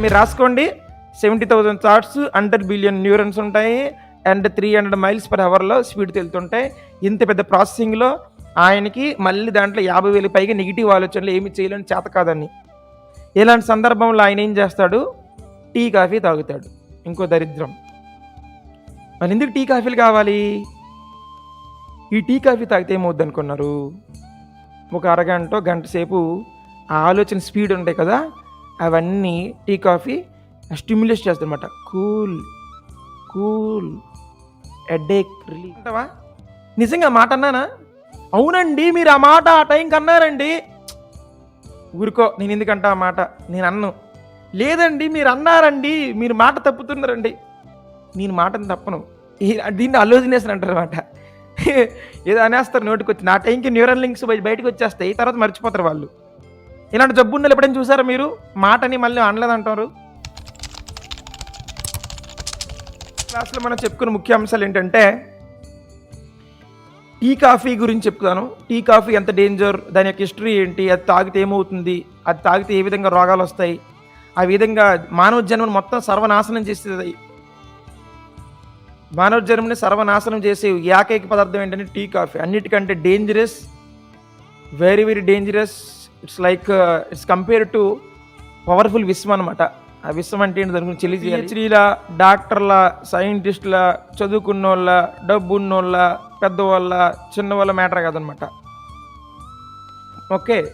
మీరు రాసుకోండి. Seventy thousand thoughts hundred billion neurons ఉంటాయి. And three hundred miles per అవర్లో స్పీడ్ తెలుతుంటాయి. ఇంత పెద్ద ప్రాసెసింగ్లో ఆయనకి మళ్ళీ దాంట్లో యాభై వేలు పైగా నెగిటివ్ ఆలోచనలు ఏమి చేయలేని చేత కాదని ఇలాంటి సందర్భంలో ఆయన ఏం చేస్తాడు? టీ కాఫీ తాగుతాడు. ఇంకో దరిద్రం. మరి ఎందుకు టీ కాఫీలు కావాలి? ఈ టీ కాఫీ తాగితే ఏమవుద్ది అనుకున్నారు ఒక అరగంట గంట సేపు ఆ ఆలోచన స్పీడ్ ఉంటాయి కదా అవన్నీ టీ కాఫీ స్టిమ్యులేట్ చేస్తారనమాట కూల్ కూల్ ఎడ్డేక్ రిలీఫ్. అంటావా? నిజంగా మాట అన్నానా? అవునండి మీరు ఆ మాట ఆ టైంకి అన్నారండి ఊరుకో నేను ఎందుకంటా ఆ మాట? నేను అన్ను. లేదండి మీరు అన్నారండి మీరు మాట తప్పుతున్నారండి. నేను మాటను తప్పను. దీన్ని అలోజినేషన్ అంటారు అనమాట ఏదో అనేస్తారు నోటికి వచ్చి నా టైంకి న్యూరల్ లింక్స్ బయటకు వచ్చేస్తాయి తర్వాత మర్చిపోతారు వాళ్ళు. ఇలాంటి జబ్బు ఎప్పుడైనా చూసారా మీరు? మాటని మళ్ళీ అనలేదంటారు. క్లాస్లో మనం చెప్పుకున్న ముఖ్య అంశాలు ఏంటంటే టీ కాఫీ గురించి చెప్తాను. టీ కాఫీ ఎంత డేంజర్? దాని యొక్క హిస్టరీ ఏంటి? అది తాగితే ఏమవుతుంది? అది తాగితే ఏ విధంగా రోగాలు వస్తాయి? ఆ విధంగా మానవ జన్మను మొత్తం సర్వనాశనం చేసేది. మానవ జన్మని సర్వనాశనం చేసే ఏకైక పదార్థం ఏంటంటే టీ కాఫీ. అన్నిటికంటే dangerous very very dangerous it's like it's compare to powerful విశ్వం అనమాట ఆ విశ్వం అంటే ఏంటి? దాని గురించి తెలియజేయాలి. పిహెచ్డీల డాక్టర్ల సైంటిస్టుల చదువుకున్న వాళ్ళ డబ్బు ఉన్నోళ్ళ పెద్దవాళ్ళ చిన్నవాళ్ళ మ్యాటర్ కాదనమాట ఓకే.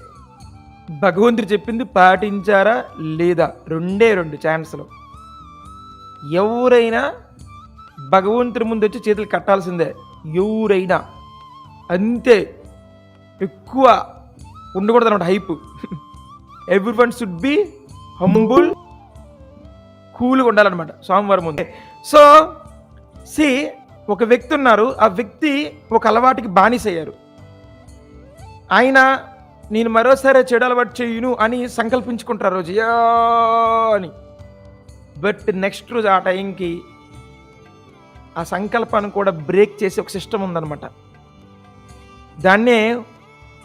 భగవంతుడు చెప్పింది పాటించారా లేదా? రెండే రెండు ఛాన్స్లు. ఎవరైనా భగవంతుడి ముందు వచ్చి చేతులు కట్టాల్సిందే. ఎవరైనా. అంతే. ఎక్కువ ఉండకూడదు అనమాట hype every one should be humble కూల్గా ఉండాలన్నమాట సోమవారం ముందు. సో సి ఒక వ్యక్తి ఉన్నారు ఆ వ్యక్తి ఒక అలవాటుకి బానిసయ్యారు. ఆయన నేను మరోసారి చెడు అలవాటు చేయును అని సంకల్పించుకుంటారు రోజు. యా అని. బట్ నెక్స్ట్ రోజు ఆ టైంకి ఆ సంకల్పాన్ని కూడా బ్రేక్ చేసే ఒక సిస్టమ్ ఉందన్నమాట. దాన్నే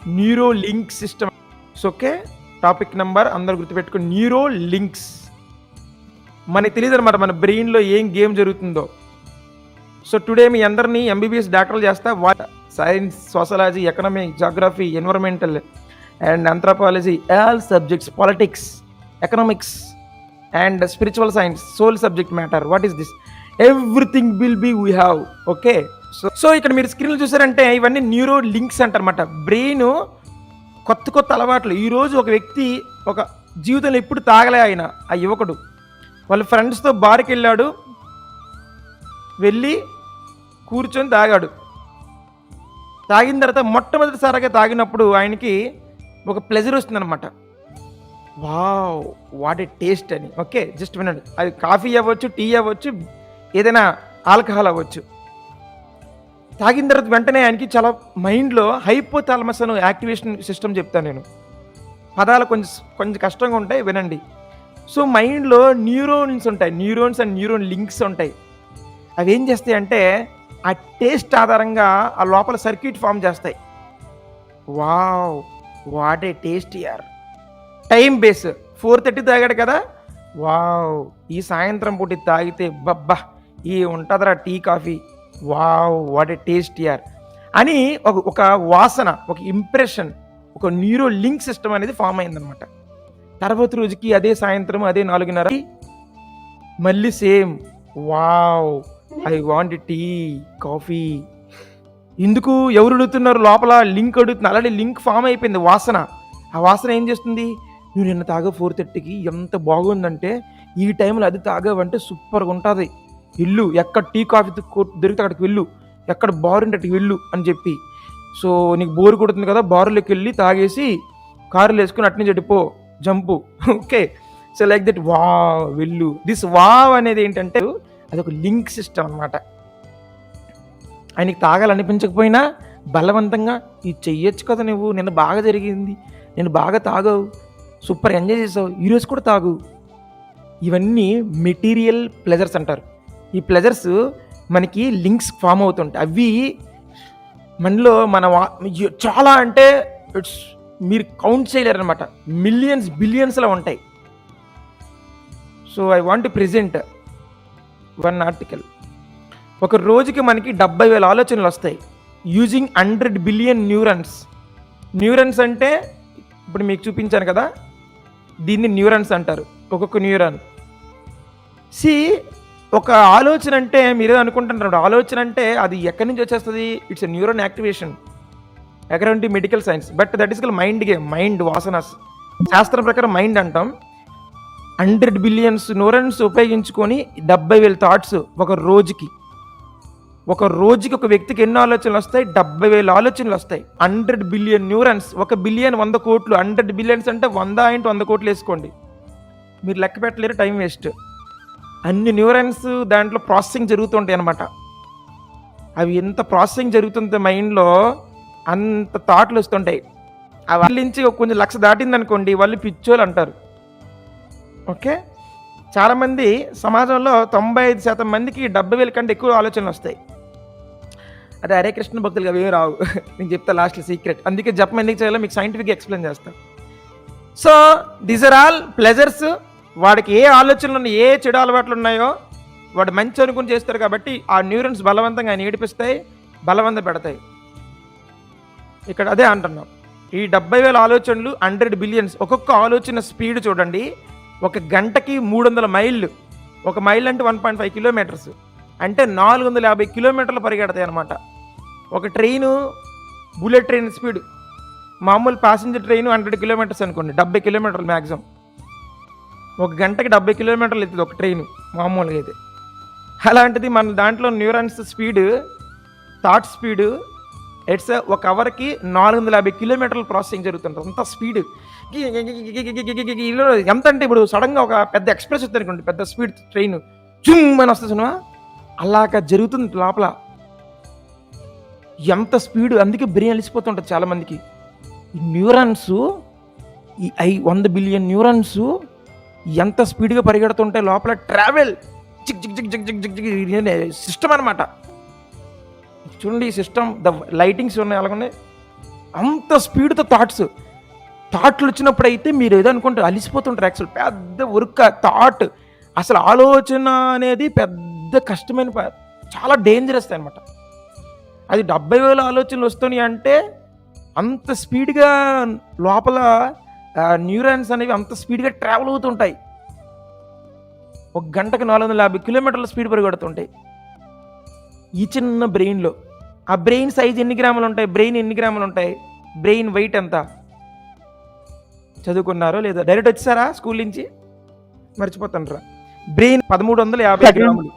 neuro link system okay topic number అందరు గుర్తుపెట్టుకుని న్యూరో లింక్స్ మనకి తెలియదు అనమాట మన బ్రెయిన్లో ఏం గేమ్ జరుగుతుందో. సో టుడే మీ అందరినీ ఎంబీబీఎస్ డాక్టర్లు చేస్తా. వా science sociology economic geography environmental and anthropology all subjects politics economics and spiritual science soul subject matter what is this everything will be we have okay so so ఇక్కడ మీరు స్క్రీన్లు చూసారంటే ఇవన్నీ neuro links అంటారన్నమాట. Brain కొత్త కొత్త అలవాట్లు. ఈరోజు ఒక వ్యక్తి ఒక జీవితంలో ఎప్పుడు తాగలే ఆయన ఆ యువకుడు. వాళ్ళ ఫ్రెండ్స్తో బార్కి వెళ్ళాడు. వెళ్ళి కూర్చొని తాగాడు. తాగిన తర్వాత మొట్టమొదటిసారిగా తాగినప్పుడు ఆయనకి ఒక ప్లెజర్ వస్తుందన్నమాట. వావ్ వాట్ ఏ టేస్ట్ అని. ఓకే జస్ట్ వినండి. అది కాఫీ అవ్వచ్చు టీ అవ్వచ్చు ఏదైనా ఆల్కహాల్ అవ్వచ్చు. తాగిన తర్వాత వెంటనే ఆయనకి చాలా మైండ్లో హైపోథాలమస్ అని యాక్టివేషన్ సిస్టమ్ చెప్తాను నేను. పదాలు కొంచెం కొంచెం కష్టంగా ఉంటాయి వినండి. సో మైండ్లో న్యూరోన్స్ ఉంటాయి. న్యూరోన్స్ అండ్ న్యూరోన్ లింక్స్ ఉంటాయి. అవి ఏం చేస్తాయి అంటే ఆ టేస్ట్ ఆధారంగా ఆ లోపల సర్క్యూట్ ఫామ్ చేస్తాయి. వావ్! వాట్ ఏ టేస్ట్ యార్! Time base! ఫోర్ థర్టీ తాగాడు కదా? వావ్! ఈ సాయంత్రం పూట తాగితే బబ్బా! ఈ ఉంటుందిరా tea coffee. Wow what a taste యార్ అని ఒక ఒక వాసన ఒక ఇంప్రెషన్ ఒక న్యూరో లింక్ సిస్టమ్ అనేది ఫామ్ అయిందనమాట తర్వాత రోజుకి అదే సాయంత్రం అదే నాలుగున్నర మళ్ళీ same. Wow I want tea coffee ఎందుకు? ఎవరు అడుగుతున్నారు లోపల? లింక్ అడుగుతున్నారు ఆల్రెడీ లింక్ ఫామ్ అయిపోయింది వాసన. ఆ వాసన ఏం చేస్తుంది? నువ్వు నిన్న తాగా ఫోర్ థర్టీకి ఎంత బాగుందంటే ఈ టైంలో అది తాగావంటే సూపర్గా ఉంటుంది. వెళ్ళు ఎక్కడ టీ కాఫీ దొరికితే అక్కడికి వెళ్ళు. ఎక్కడ బార్ ఉంటే అక్కడికి వెళ్ళు అని చెప్పి. సో నీకు బోర్ కొడుతుంది కదా బారులోకి వెళ్ళి తాగేసి కారులో వేసుకుని అట్నుంచి చెడిపో jump. Okay? So like that వా వెళ్ళు. దిస్ వావ్ అనేది ఏంటంటే అదొక లింక్ సిస్టమ్ అన్నమాట. ఆయనకి తాగాలనిపించకపోయినా బలవంతంగా ఇది చెయ్యొచ్చు కదా నువ్వు నిన్న బాగా జరిగింది నేను బాగా తాగావు సూపర్ ఎంజాయ్ చేసావు ఈరోజు కూడా తాగు. ఇవన్నీ మెటీరియల్ ప్లెజర్స్ అంటారు. ఈ ప్లెజర్స్ మనకి లింక్స్ ఫామ్ అవుతుంటాయి. అవి మనలో మన వా- చాలా అంటే ఇట్స్ మీరు కౌంట్ చేయలేరు అనమాట మిలియన్స్ బిలియన్స్లో ఉంటాయి. So I want present one article ఒక రోజుకి మనకి డెబ్బై వేల ఆలోచనలు వస్తాయి. Using hundred billion neurons neurons అంటే ఇప్పుడు మీకు చూపించాను కదా దీన్ని న్యూరన్స్ అంటారు. ఒక్కొక్క న్యూరాన్ సి ఒక ఆలోచన అంటే మీరే అనుకుంటున్నారు ఆలోచన అంటే అది ఎక్కడి నుంచి వచ్చేస్తుంది? It's a neuron activation ఎకరంటి medical science but that is కల్ మైండ్ గేమ్ మైండ్ వాసనస్ శాస్త్రం ప్రకారం మైండ్ అంటాం. హండ్రెడ్ బిలియన్స్ న్యూరన్స్ ఉపయోగించుకొని డెబ్బై వేల థాట్స్ ఒక రోజుకి. ఒక రోజుకి ఒక వ్యక్తికి ఎన్ని ఆలోచనలు వస్తాయి? డెబ్బై వేల ఆలోచనలు వస్తాయి. హండ్రెడ్ బిలియన్ న్యూరన్స్ ఒక బిలియన్ వంద కోట్లు. హండ్రెడ్ బిలియన్స్ అంటే వంద ఇంటూ వంద కోట్లు వేసుకోండి. మీరు లెక్క పెట్టలేరు టైం వేస్ట్ అన్ని న్యూరన్స్ దాంట్లో ప్రాసెసింగ్ జరుగుతుంటాయి అనమాట అవి ఎంత ప్రాసెసింగ్ జరుగుతుంటే మైండ్లో అంత థాట్లు వస్తుంటాయి. అవి వాళ్ళ నుంచి కొంచెం లక్ష దాటింది అనుకోండి వాళ్ళు పిచ్చోళ్ళు అంటారు. ఓకే? చాలామంది సమాజంలో తొంభై ఐదు శాతం మందికి డెబ్బై వేల కంటే ఎక్కువ ఆలోచనలు వస్తాయి. అదే హరే కృష్ణ భక్తులు అవి రావు. నేను చెప్తా లాస్ట్ సీక్రెట్ అందుకే జపం ఎందుకు చేయాలో మీకు సైంటిఫిక్గా ఎక్స్ప్లెయిన్ చేస్తాను so these are all pleasures వాడికి ఏ ఆలోచనలు ఉన్నాయి ఏ చెడు అలవాట్లు ఉన్నాయో వాడు మంచి అనుకుని చేస్తారు కాబట్టి ఆ న్యూరన్స్ బలవంతంగా ఆయన ఏడిపిస్తాయి బలవంత పెడతాయి. ఇక్కడ అదే అంటున్నాం. ఈ డెబ్బై వేల ఆలోచనలు హండ్రెడ్ బిలియన్స్ ఒక్కొక్క ఆలోచన స్పీడ్ చూడండి. ఒక గంటకి మూడు వందల మైళ్ళు. ఒక మైల్ అంటే వన్ పాయింట్ ఫైవ్ కిలోమీటర్స్. అంటే నాలుగు వందల యాభై కిలోమీటర్లు పరిగెడతాయి అనమాట ఒక ట్రైను బుల్లెట్ ట్రైన్ స్పీడ్. మామూలు ప్యాసింజర్ ట్రైన్ హండ్రెడ్ కిలోమీటర్స్ అనుకోండి డెబ్బై కిలోమీటర్లు మ్యాక్సిమం ఒక గంటకి డెబ్బై కిలోమీటర్లు ఎత్తుంది ఒక ట్రైన్ మామూలుగా అయితే. అలాంటిది మన దాంట్లో neurons speed thought speed it's ఒక అవర్కి నాలుగు వందల యాభై కిలోమీటర్ల ప్రాసెసింగ్ జరుగుతుంటుంది. అంత స్పీడ్. ఎంత అంటే ఇప్పుడు సడన్గా ఒక పెద్ద ఎక్స్ప్రెస్ వస్తుంది అనుకోండి పెద్ద స్పీడ్ ట్రైన్. జుమ్ అని వస్తుంది సినిమా. అలాగా జరుగుతుంది లోపల. ఎంత స్పీడ్ అందుకే బ్రెయిన్ అలిసిపోతుంటుంది చాలామందికి. ఈ న్యూరాన్స్ ఈ ఐ వంద బిలియన్ న్యూరాన్స్ ఎంత స్పీడ్గా పరిగెడుతుంటే లోపల ట్రావెల్ చిక్ జిగ్ zig zig zig zig zig system అనమాట చూడండి ఈ సిస్టమ్ ద లైటింగ్స్ ఉన్నాయి అలాగే అంత స్పీడ్తో థాట్స్. థాట్లు వచ్చినప్పుడు అయితే మీరు ఏదో అనుకుంటారు అలిసిపోతుంటారు యాక్చువల్ పెద్ద ఉరుక్క థాట్. అసలు ఆలోచన అనేది పెద్ద కష్టమైన చాలా డేంజరస్ అనమాట అది డెబ్బై వేల ఆలోచనలు వస్తున్నాయి అంటే అంత స్పీడ్గా లోపల న్యూరాన్స్ అనేవి అంత స్పీడ్గా ట్రావెల్ అవుతుంటాయి. ఒక గంటకు నాలుగు వందల యాభై కిలోమీటర్ల స్పీడ్ పరిగెడుతుంటాయి. ఈ చిన్న బ్రెయిన్లో. ఆ బ్రెయిన్ సైజ్ ఎన్ని గ్రాములు ఉంటాయి? బ్రెయిన్ ఎన్ని గ్రాములు ఉంటాయి? బ్రెయిన్ వెయిట్ ఎంత? చదువుకున్నారో లేదా? డైరెక్ట్ వచ్చారా స్కూల్ నుంచి? మర్చిపోతాండ్రా బ్రెయిన్ పదమూడు వందల యాభై. గ్రాములు.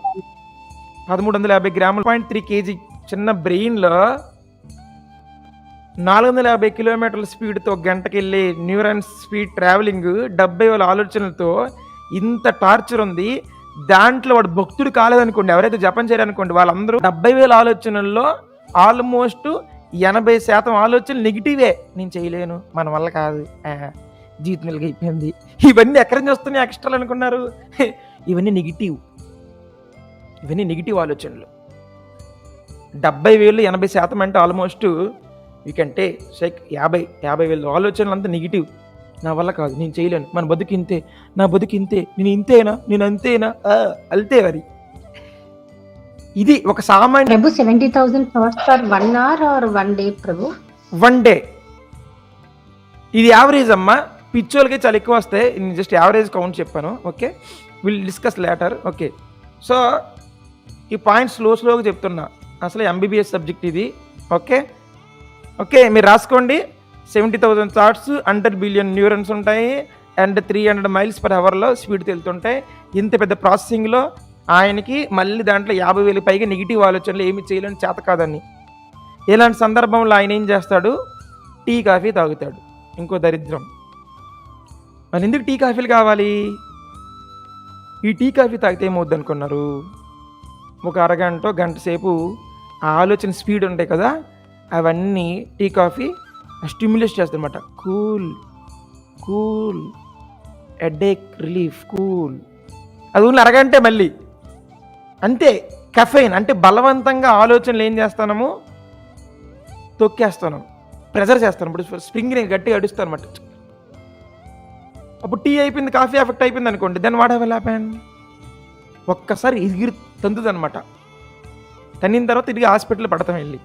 పదమూడు వందల యాభై గ్రాములు. పాయింట్ త్రీ కేజీ చిన్న బ్రెయిన్లో నాలుగు వందల యాభై కిలోమీటర్ల స్పీడ్తో గంటకి వెళ్ళి న్యూరాన్స్ స్పీడ్ ట్రావెలింగ్ డెబ్బై వేల ఆలోచనలతో ఇంత టార్చర్ ఉంది. దాంట్లో వాడు భక్తుడు కాలేదనుకోండి ఎవరైతే జపం చేయాలనుకోండి వాళ్ళందరూ డెబ్బై వేల ఆలోచనల్లో ఆల్మోస్ట్ ఎనభై శాతం ఆలోచనలు నెగిటివే. నేను చేయలేను మన వల్ల కాదు. జీతం జీవితం అయిపోయింది ఇవన్నీ ఎక్కడి నుంచి వస్తున్నాయి ఎక్స్ట్రాలు అనుకున్నారు? ఇవన్నీ నెగిటివ్. ఇవన్నీ నెగిటివ్ ఆలోచనలు. డెబ్బై వేలు ఎనభై శాతం అంటే ఆల్మోస్ట్ వీకంటే షేక్ యాభై యాభై వేలు ఆలోచనలు అంతా నెగిటివ్ నా వల్ల కాదు నేను చేయలేను. మన బతుకు ఇంతే నా బతుకు ఇంతే. నేను ఇంతేనా? నేను అంతేనా? అల్తే మరి. ఇది ఒక సామాన్య ప్రభు seventy thousand thoughts for one hour or one day Prabhu? One day ఇది యావరేజ్ అమ్మా. పిచ్చోళ్ళకి చాలా ఎక్కువ వస్తాయి. నేను జస్ట్ యావరేజ్ కౌంట్ చెప్పాను. Okay will discuss later okay so ఈ పాయింట్ స్లో స్లోగా చెప్తున్నా. అసలు ఎంబీబీఎస్ సబ్జెక్ట్ ఇది. ఓకే ఓకే మీరు రాసుకోండి. Seventy thousand thoughts hundred billion neurons ఉంటాయి. And three hundred miles per అవర్లో స్పీడ్ తెలుతుంటాయి ఇంత పెద్ద ప్రాసెసింగ్లో ఆయనకి మళ్ళీ దాంట్లో యాభై వేలు పైగా నెగిటివ్ ఆలోచనలు ఏమి చేయలేని చేత కాదని ఇలాంటి సందర్భంలో ఆయన ఏం చేస్తాడు? టీ కాఫీ తాగుతాడు. ఇంకో దరిద్రం. మరి ఎందుకు టీ కాఫీలు కావాలి? ఈ టీ కాఫీ తాగితే ఏమవుద్ది అనుకున్నారు ఒక అరగంట గంట సేపు ఆ ఆలోచన స్పీడ్ ఉంటాయి కదా అవన్నీ టీ కాఫీ స్టిమ్యులేట్ చేస్తారన్నమాట. Cool cool headache relief cool. అది ఉన్న అరగంటే మళ్ళీ. అంతే కెఫైన్ అంటే బలవంతంగా ఆలోచనలు ఏం చేస్తాము తొక్కేస్తాను. ప్రెజర్ చేస్తాను. ఇప్పుడు స్ప్రింగ్ నేను గట్టిగా అడుస్తాను అనమాట అప్పుడు టీ అయిపోయింది కాఫీ ఎఫెక్ట్ అయిపోయింది అనుకోండి దాన్ని వాట్ హ్యావ్ హ్యాపెన్ ఒక్కసారి ఎగిరి తందుదనమాట తన్నిన తర్వాత తిరిగి హాస్పిటల్ పడతాం వెళ్ళి.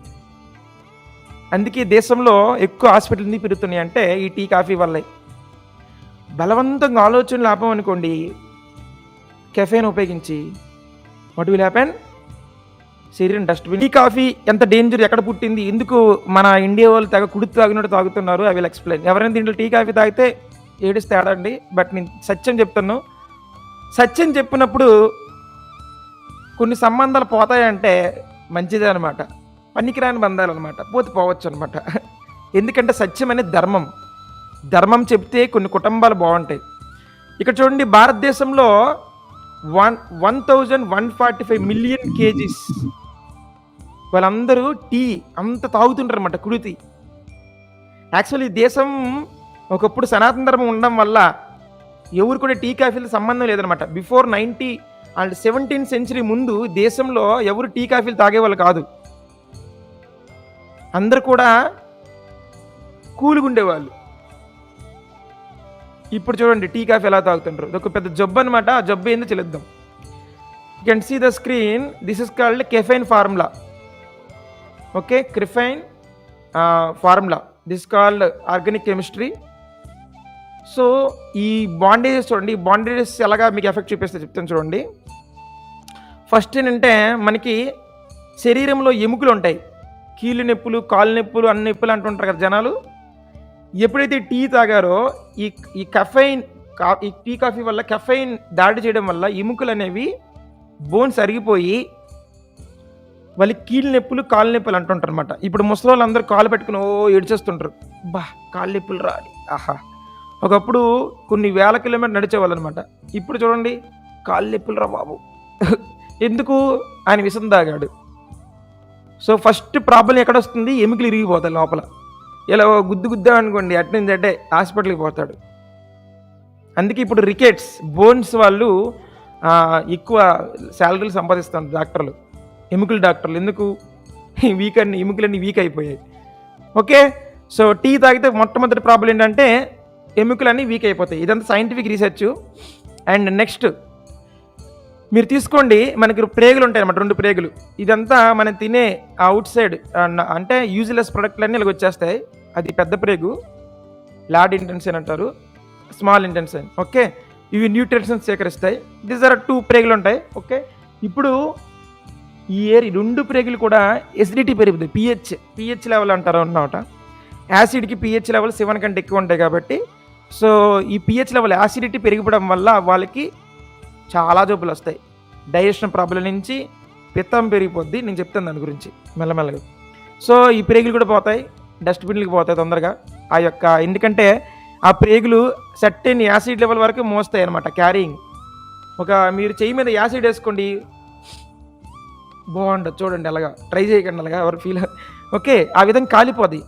అందుకే దేశంలో ఎక్కువ హాస్పిటల్ ఎందుకు పెరుగుతున్నాయి అంటే ఈ టీ కాఫీ వల్లే. బలవంతంగా ఆలోచనలు లాభం అనుకోండి కెఫేన్ ఉపయోగించి. వాట్ విల్ హ్యాపెన్ శరీరం డస్ట్బిన్ టీ కాఫీ ఎంత డేంజర్ ఎక్కడ పుట్టింది ఎందుకు మన ఇండియా వాళ్ళు తెగ కుడి తాగినట్టు తాగుతున్నారు ఐ విల్ ఎక్స్ప్లెయిన్ ఎవరైనా దీంట్లో టీ కాఫీ తాగితే ఏడిస్తే ఆడండి బట్ నేను సత్యం చెప్తాను. సత్యం చెప్పినప్పుడు కొన్ని సంబంధాలు పోతాయంటే మంచిదే అనమాట పనికిరాని బంధాలు అనమాట పోతే పోవచ్చు అనమాట ఎందుకంటే సత్యం అనేది ధర్మం. ధర్మం చెప్తే కొన్ని కుటుంబాలు బాగుంటాయి. ఇక్కడ చూడండి భారతదేశంలో one one thousand one forty five million kgs వాళ్ళందరూ టీ అంత తాగుతుంటారు అనమాట కుడితి. యాక్చువల్లీ ఈ దేశం ఒకప్పుడు సనాతన ధర్మం ఉండడం వల్ల ఎవరు కూడా టీ కాఫీలతో సంబంధం లేదనమాట before ninety and seventeen century ముందు దేశంలో ఎవరు టీ కాఫీలు తాగేవాళ్ళు కాదు. అందరు కూడా కూల్గా ఉండేవాళ్ళు ఇప్పుడు చూడండి టీ కాఫీ ఎలా తాగుతుంటారు ఒక పెద్ద జబ్బు అనమాట ఆ జబ్బు ఏందో చెల్లిద్దాం. You can see the screen this is called caffeine formula okay caffeine formula this called organic chemistry so ఈ బాండేజెస్ చూడండి ఈ బాండేజెస్ ఎలాగా మీకు ఎఫెక్ట్ చూపిస్తే చెప్తాను చూడండి. ఫస్ట్ ఏంటంటే మనకి శరీరంలో ఎముకలు ఉంటాయి. కీళ్ళు నొప్పులు కాళ్ళు నొప్పులు అన్ని నొప్పులు అంటుంటారు కదా జనాలు. ఎప్పుడైతే టీ తాగారో ఈ ఈ కెఫైన్ కా ఈ టీ కాఫీ వల్ల కెఫైన్ దాడి చేయడం వల్ల ఎముకలు అనేవి బోన్స్ అరిగిపోయి వాళ్ళకి కీళ్ళ నొప్పులు కాళ్ళ నొప్పులు అంటుంటారు అనమాట ఇప్పుడు ముసలి వాళ్ళందరూ కాలు పెట్టుకుని ఓ ఏడ్చేస్తుంటారు. బా కాళ్ళ నొప్పులు రాలి. ఆహా. ఒకప్పుడు కొన్ని వేల కిలోమీటర్ నడిచేవాళ్ళు అనమాట ఇప్పుడు చూడండి కాళ్ళు నొప్పులు రా బాబు. ఎందుకు? ఆయన విషం తాగాడు. సో ఫస్ట్ ప్రాబ్లం ఎక్కడ వస్తుంది ఎముకలు ఇరిగిపోతాయి లోపల. ఇలా ఓ గుద్దు గుద్దా అనుకోండి అటు అంటే హాస్పిటల్కి పోతాడు. అందుకే ఇప్పుడు రికెట్స్ బోన్స్ వాళ్ళు ఎక్కువ శాలరీలు సంపాదిస్తారు డాక్టర్లు. ఎముకల డాక్టర్లు. ఎందుకు? వీక్ అన్ని ఎముకలన్నీ వీక్ అయిపోయాయి. ఓకే? సో టీ తాగితే మొట్టమొదటి ప్రాబ్లం ఏంటంటే ఎముకలన్నీ వీక్ అయిపోతాయి. ఇదంతా సైంటిఫిక్ రీసెర్చ్ అండ్ నెక్స్ట్ మీరు తీసుకోండి మనకి ప్రేగులు ఉంటాయి అన్నమాట రెండు ప్రేగులు. ఇదంతా మనం తినే అవుట్ సైడ్ అంటే యూజ్లెస్ ప్రొడక్ట్లన్నీ ఇలాగ వచ్చేస్తాయి. అది పెద్ద ప్రేగు లార్డ్ ఇంటెన్షన్ అంటారు స్మాల్ ఇంటెన్షన్ ఓకే? ఇవి న్యూట్రిషన్ సేకరిస్తాయి. దీస్ ఆర్ టూ ప్రేగులు ఉంటాయి ఓకే? ఇప్పుడు ఈ ఏరి రెండు ప్రేగులు కూడా ఎసిడిటీ పెరుగుతాయి పిహెచ్ పిహెచ్ లెవెల్ అంటారు అన్నమాట. యాసిడ్కి పిహెచ్ లెవెల్ సెవెన్ కంటే ఎక్కువ ఉంటాయి కాబట్టి సో ఈ పిహెచ్ లెవెల్ యాసిడిటీ పెరిగిపోవడం వల్ల వాళ్ళకి చాలా జబ్బులు వస్తాయి. డైజెషన్ ప్రాబ్లం నుంచి పిత్తం పెరిగిపోద్ది. నేను చెప్తాను దాని గురించి మెల్లమెల్లగా. సో ఈ ప్రేగులు కూడా పోతాయి. డస్ట్బిన్లకు పోతాయి తొందరగా. ఆ యొక్క ఎందుకంటే ఆ ప్రేగులు సర్టెన్ యాసిడ్ లెవెల్ వరకు మోస్తాయి అనమాట క్యారింగ్ ఒక మీరు చెయ్యి మీద యాసిడ్ వేసుకోండి. బాగుండదు. చూడండి అలాగా. ట్రై చేయకండి అలాగా. ఎవరు ఫీల్ ఓకే ఆ విధంగా కాలిపోద్ది.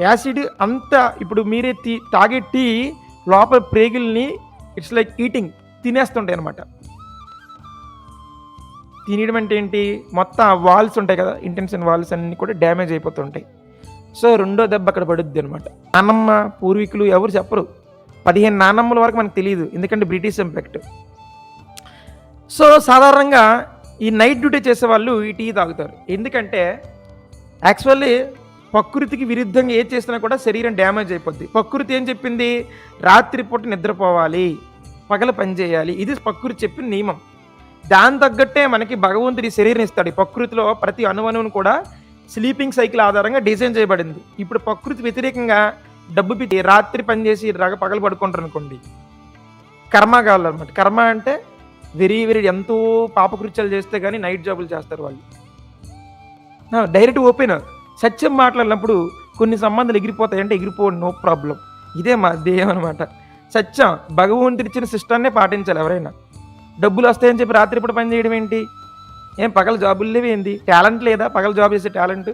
యాసిడ్ అంత ఇప్పుడు మీరే టీ తాగే టీ లోపల ప్రేగుల్ని ఇట్స్ లైక్ ఈటింగ్ తినేస్తుంటాయి అనమాట తినడం అంటే ఏంటి? మొత్తం వాల్స్ ఉంటాయి కదా ఇంటెన్షన్ వాల్స్ అన్నీ కూడా డ్యామేజ్ అయిపోతుంటాయి. సో రెండో దెబ్బ అక్కడ పడుద్ది అనమాట నానమ్మ పూర్వీకులు ఎవరు చెప్పరు. పదిహేను నానమ్మల వరకు మనకు తెలియదు ఎందుకంటే బ్రిటిష్ ఇంపాక్ట్. సో సాధారణంగా ఈ నైట్ డ్యూటీ చేసే వాళ్ళు ఈ టీ తాగుతారు. ఎందుకంటే యాక్చువల్లీ ప్రకృతికి విరుద్ధంగా ఏం చేసినా కూడా శరీరం డ్యామేజ్ అయిపోద్ది. ప్రకృతి ఏం చెప్పింది? రాత్రిపూట నిద్రపోవాలి పగల పని చేయాలి. ఇది ప్రకృతి చెప్పిన నియమం. దాని తగ్గట్టే మనకి భగవంతుడి శరీరం ఇస్తాడు ఈ ప్రకృతిలో ప్రతి అణువణువును కూడా స్లీపింగ్ సైకిల్ ఆధారంగా డిజైన్ చేయబడింది. ఇప్పుడు ప్రకృతి వ్యతిరేకంగా డబ్బు పెట్టి రాత్రి పనిచేసి రగ పగలు పడుకుంటారు అనుకోండి కర్మగాళ్ళు అనమాట కర్మ అంటే వెరీ వెరీ ఎంతో పాపకృత్యాలు చేస్తే కానీ నైట్ జాబులు చేస్తారు వాళ్ళు. డైరెక్ట్ ఓపెన్ సత్యం మాట్లాడినప్పుడు కొన్ని సంబంధాలు ఎగిరిపోతాయి అంటే నో ప్రాబ్లం ఇదే మా ధ్యేయం అనమాట సత్యం భగవంతుడిచ్చిన సిస్టాన్నే పాటించాలి ఎవరైనా. డబ్బులు వస్తాయని చెప్పి రాత్రిపూట పని చేయడం ఏంటి? ఏం పగల జాబులు లేవి ఏంది? టాలెంట్ లేదా? పగల జాబ్ చేసే టాలెంట్?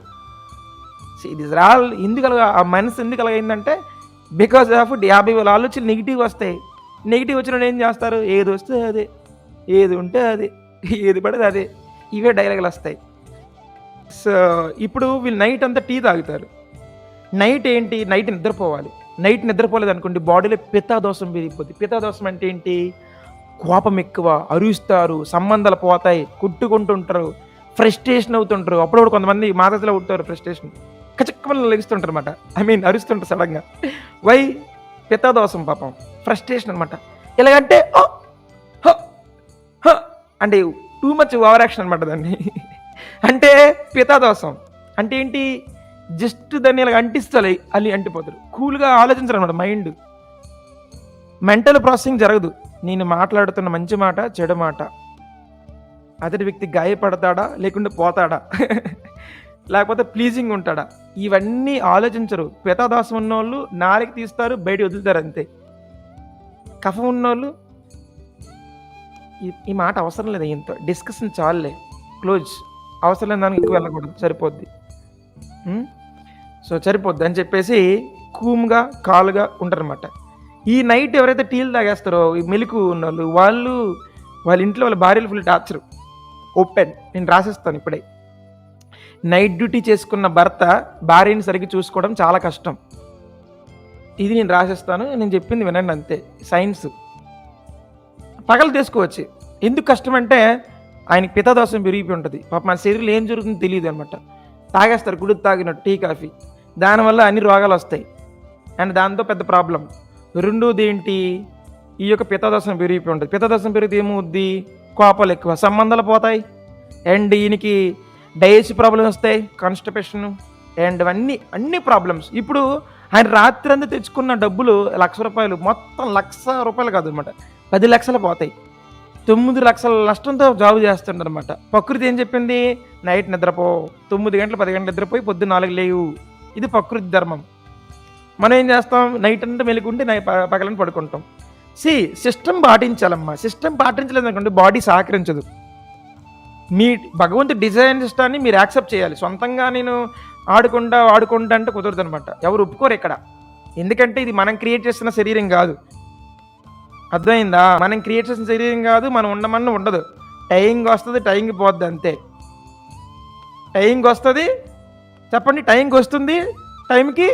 ఇది ఆల్ ఎందుకు ఆ మనసు ఎందుకు అలాగైందంటే బికాస్ ఆఫ్ యాభై వేల ఆలోచనలు నెగిటివ్ వస్తాయి. నెగిటివ్ వచ్చిన ఏం చేస్తారు? ఏది వస్తే అదే. ఏది ఉంటే అదే. ఏది పడితే అదే. ఇవే డైలాగులు వస్తాయి. సో ఇప్పుడు వీళ్ళు నైట్ అంతా టీ తాగుతారు. నైట్ ఏంటి? నైట్ నిద్రపోవాలి. నైట్ నిద్రపోలేదు అనుకోండి బాడీలో పిత్తాదోషం పెరిగిపోద్ది పిత్తాదోషం అంటే ఏంటి? కోపం ఎక్కువ అరుస్తారు సంబంధాలు పోతాయి కొట్టుకుంటుంటారు ఫ్రస్ట్రేషన్ అవుతుంటారు. అప్పుడప్పుడు కొంతమంది మాదతలో ఉంటారు ఫ్రస్ట్రేషన్ కచక్కమని లెగుస్తుంటారు అనమాట ఐ మీన్ అరుస్తుంటారు సడన్గా వై? పిత్తాదోషం పాపం. ఫ్రస్ట్రేషన్ అనమాట ఎలాగంటే హ, హ" అంటే టూ మచ్ ఓవర్ యాక్షన్ అనమాట దాన్ని. అంటే పితాదోషం అంటే ఏంటి? జస్ట్ దాన్ని ఇలా అంటిస్తారు అల్లి అంటిపోతారు. కూల్గా ఆలోచించరు అనమాట మైండ్ మెంటల్ ప్రాసెసింగ్ జరగదు. నేను మాట్లాడుతున్న మంచి మాట చెడు మాట. అతడి వ్యక్తి గాయపడతాడా? లేకుంటే పోతాడా? లేకపోతే ప్లీజింగ్ ఉంటాడా? ఇవన్నీ ఆలోచించరు. పితాదోషం ఉన్నోళ్ళు నాలికి తీస్తారు బయట వదులుతారు అంతే. కఫం ఉన్నోళ్ళు ఈ- ఈ మాట అవసరం లేదు ఇంత? డిస్కషన్ చాలులే. క్లోజ్ అవసరం లేని దానికి ఎక్కువ వెళ్ళకూడదు. సరిపోద్ది. సో సరిపోద్ది అని చెప్పేసి కూమ్గా కాలుగా ఉంటారనమాట ఈ నైట్ ఎవరైతే టీలు తాగేస్తారో మెలకు ఉన్న వాళ్ళు వాళ్ళు వాళ్ళ ఇంట్లో వాళ్ళ భార్యలు ఫుల్ టార్చర్ ఓపెన్ నేను రాసిస్తాను ఇప్పుడే. నైట్ డ్యూటీ చేసుకున్న భర్త భార్యని సరిగ్గా చూసుకోవడం చాలా కష్టం. ఇది నేను రాసిస్తాను నేను చెప్పింది వినండి అంతే. సైన్స్ పగలు తీసుకోవచ్చు. ఎందుకు కష్టం అంటే ఆయనకి పితదోషం పెరిగిపోయి ఉంటుంది. పాప మన శరీరంలో ఏం జరుగుతుందో తెలియదు అనమాట. తాగేస్తారు గుడి తాగినట్టు టీ కాఫీ. దానివల్ల అన్ని రోగాలు వస్తాయి. అండ్ దాంతో పెద్ద ప్రాబ్లం రెండోది ఏంటి ఈ యొక్క పితదోషం పెరిగిపోయి ఉంటుంది. పితదోషం పెరిగితే ఏమవుద్ది? కోపాలు ఎక్కువ. సంబంధాలు పోతాయి. అండ్ ఈయనకి డైజెస్ట్ ప్రాబ్లమ్స్ వస్తాయి కాన్స్టిపేషన్ అండ్ అన్నీ అన్ని ప్రాబ్లమ్స్. ఇప్పుడు ఆయన రాత్రి అంతా తెచ్చుకున్న డబ్బులు లక్ష రూపాయలు. మొత్తం లక్ష రూపాయలు కాదు అనమాట పది లక్షలు పోతాయి. తొమ్మిది లక్షల నష్టంతో జాబు చేస్తుండ అనమాట ప్రకృతి ఏం చెప్పింది? నైట్ నిద్రపో. తొమ్మిది గంటలు పది గంటలు నిద్రపోయి పొద్దున్న నాలుగు లేవు. ఇది ప్రకృతి ధర్మం. మనం ఏం చేస్తాం? నైట్ అంతా మెలుకుంటే నై ప- పగలని పడుకుంటాం. C system పాటించాలమ్మా. సిస్టమ్ పాటించలేదు అనుకోండి బాడీ సహకరించదు. మీ భగవంతుడి డిజైన్ సిస్టాన్ని మీరు యాక్సెప్ట్ చేయాలి. సొంతంగా నేను ఆడుకుంటా ఆడుకుంటా అంటే కుదరదు అనమాట ఎవరు ఒప్పుకోరు ఇక్కడ. ఎందుకంటే ఇది మనం క్రియేట్ చేస్తున్న శరీరం కాదు. అర్థమైందా? మనం క్రియేట్ చేసిన శరీరం కాదు మనం ఉండమన్న ఉండదు. టైంకి వస్తుంది టైంకి పోద్ది అంతే. టైంకి వస్తుంది చెప్పండి టైంకి వస్తుంది? టైంకి?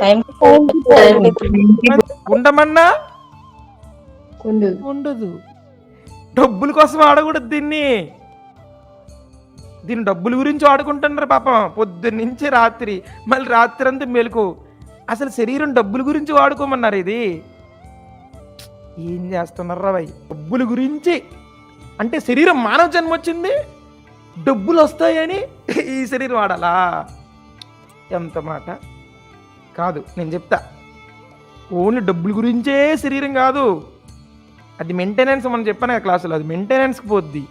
ఉండమన్నా? ఉండు ఉండదు. డబ్బుల కోసం ఆడకూడదు దీన్ని. దీని డబ్బుల గురించి ఆడుకుంటున్నారు పాపం. పొద్దున్న నుంచి రాత్రి మళ్ళీ రాత్రి అంతా మెలకు. అసలు శరీరం డబ్బుల గురించి వాడుకోమన్నారు ఇది. ఏం చేస్తున్నారా భయ్? డబ్బుల గురించి. అంటే శరీరం మానవ జన్మ వచ్చింది. డబ్బులు వస్తాయని ఈ శరీరం వాడాలా? ఎంత మాట? కాదు నేను చెప్తా. ఓన్లీ డబ్బుల గురించే శరీరం కాదు. అది మెయింటెనెన్స్ మనం చెప్పాను కదా క్లాసులో అది మెయింటెనెన్స్కి పోద్ది.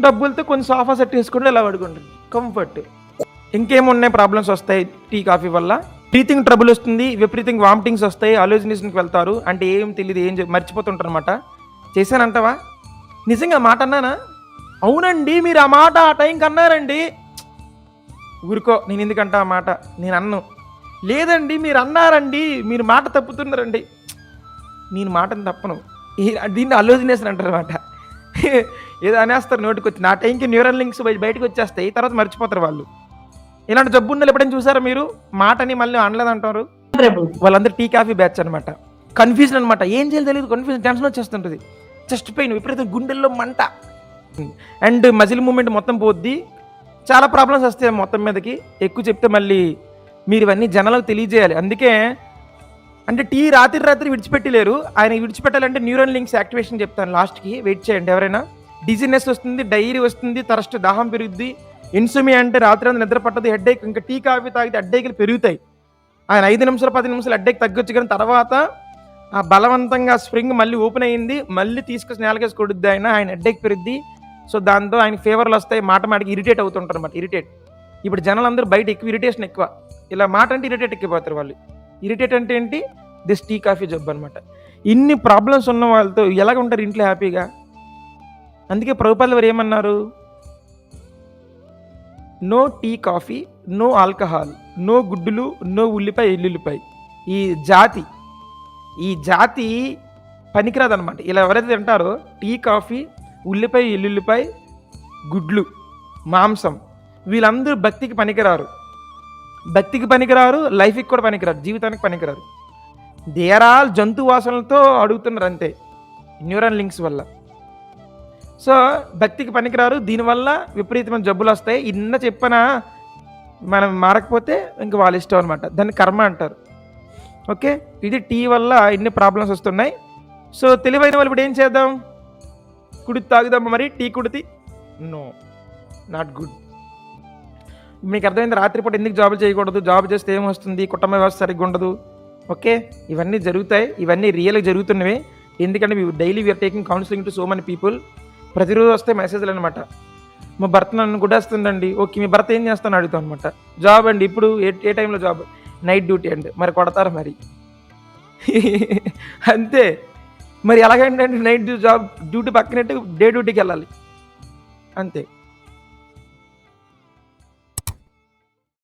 డబ్బులతో కొంచెం సోఫా సెట్ వేసుకుంటే ఇలా పడుకుంటుంది? కంఫర్ట్ ఇంకేమున్నాయి ప్రాబ్లమ్స్ వస్తాయి? టీ కాఫీ వల్ల? బ్రీతింగ్ ట్రబుల్ వస్తుంది విపరీతంగా వామిటింగ్స్ వస్తాయి ఆలోచనేషన్కి వెళ్తారు అంటే ఏం తెలియదు ఏం మర్చిపోతుంటారు అనమాట చేశానంటావా? నిజంగా మాట అన్నానా? అవునండి మీరు ఆ మాట ఆ టైంకి అన్నారండి ఊరుకో నేను ఎందుకంటా ఆ మాట? నేను అన్ను. లేదండి మీరు అన్నారండి మీరు మాట తప్పుతున్నారండి. నేను మాటను తప్పను. దీన్ని అలోజినేషన్ అంటారు అనమాట ఏదో అనేస్తారు నోటికి వచ్చి నా టైంకి న్యూరల్ లింక్స్ బయటకు వచ్చేస్తాయి తర్వాత మర్చిపోతారు వాళ్ళు. ఇలాంటి జబ్బు ఉన్నది ఎప్పుడైనా చూసారా మీరు? మాటని మళ్ళీ అనలేదంటారు. వాళ్ళందరూ టీ కాఫీ బ్యాచ్ అనమాట కన్ఫ్యూజన్ అనమాట ఏం చేయాలి తెలియదు కన్ఫ్యూజన్ టెన్షన్ వచ్చేస్తుంటుంది. చెస్ట్ పెయిన్ విపరీతం గుండెల్లో మంట. అండ్ మజిల్ మూమెంట్ మొత్తం పోద్ది. చాలా ప్రాబ్లమ్స్ వస్తాయి మొత్తం మీదకి. ఎక్కువ చెప్తే మళ్ళీ మీరు ఇవన్నీ జనాలకు తెలియజేయాలి. అందుకే అంటే టీ రాత్రి రాత్రి విడిచిపెట్టలేరు. ఆయన విడిచిపెట్టాలంటే న్యూరల్ లింక్స్ యాక్టివేషన్ చెప్తాను లాస్ట్కి. వెయిట్ చేయండి ఎవరైనా. డిజినెస్ వస్తుంది డైరీ వస్తుంది తరస్ట్ దాహం పెరుగుద్ది. ఇన్సుమి అంటే రాత్రి అంతా నిద్ర పట్టదు హెడ్ఏక్ ఇంకా టీ కాఫీ తాగితే హెడ్ఏక్లు పెరుగుతాయి. ఆయన ఐదు నిమిషాలు పది నిమిషాలు హెడ్ఏక్ తగ్గొచ్చు కానీ తర్వాత ఆ బలవంతంగా స్ప్రింగ్ మళ్ళీ ఓపెన్ అయ్యింది మళ్ళీ తీసుకొచ్చి నేలకేసి కొడుద్ది ఆయన ఆయన హెడ్ఏక్ పెరుగుద్ది. సో దాంతో ఆయన ఫేవర్లు వస్తాయి. మాట మాటికి ఇరిటేట్ అవుతుంటారు అనమాట ఇరిటేట్. ఇప్పుడు జనాలందరూ బయట ఎక్కువ ఇరిటేషన్ ఎక్కువ. ఇలా మాట అంటే ఇరిటేట్ ఎక్కిపోతారు వాళ్ళు. ఇరిటేట్ అంటే ఏంటి? దిస్ టీ కాఫీ జబ్బు అనమాట ఇన్ని ప్రాబ్లమ్స్ ఉన్న వాళ్ళతో ఎలాగ ఉంటారు ఇంట్లో హ్యాపీగా అందుకే ప్రభుపాల వారు ఏమన్నారు? No tea coffee no alcohol no గుడ్డులు no ఉల్లిపాయ ఎల్లుల్లిపాయ. ఈ జాతి ఈ జాతి పనికిరాదనమాట ఇలా ఎవరైతే తింటారో టీ కాఫీ ఉల్లిపాయ ఎల్లుల్లిపాయ గుడ్లు మాంసం వీళ్ళందరూ భక్తికి పనికిరారు. భక్తికి పనికిరారు లైఫ్కి కూడా పనికిరారు జీవితానికి పనికిరారు. దే ఆల్ జంతు వాసనలతో అడుగుతున్నారు అంతే న్యూరల్ లింక్స్ వల్ల. సో భక్తికి పనికిరారు దీనివల్ల విపరీతమైన జబ్బులు వస్తాయి. ఇన్న చెప్పిన మనం మారకపోతే ఇంక వాళ్ళ ఇష్టం అనమాట దాన్ని కర్మ అంటారు. ఓకే ఇది టీ వల్ల ఇన్ని ప్రాబ్లమ్స్ వస్తున్నాయి. సో తెలివైన వాళ్ళు ఇప్పుడు ఏం చేద్దాం? కుడి తాగుదాం మరి టీ కుడితి? నో నాట్ గుడ్ మీకు అర్థమైంది? రాత్రిపూట ఎందుకు జాబ్ చేయకూడదు? జాబ్ చేస్తే ఏమొస్తుంది కుటుంబ వ్యవస్థ సరిగ్గా ఉండదు. ఓకే? ఇవన్నీ జరుగుతాయి. ఇవన్నీ రియల్గా జరుగుతున్నవి. ఎందుకంటే మీ daily we are taking counselling to so many people ప్రతిరోజు వస్తే మెసేజ్లు అనమాట మా భర్త నన్ను గుడేస్తుందండి ఓకే మీ భర్త ఏం చేస్తాను అడుగుతాం అనమాట జాబ్ అండి ఇప్పుడు ఏ ఏ టైంలో జాబ్? నైట్ డ్యూటీ అండి. మరి కొడతారు మరి. అంతే. మరి ఎలాగంటే నైట్ జాబ్ డ్యూటీ పక్కనట్టు డే డ్యూటీకి వెళ్ళాలి. అంతే.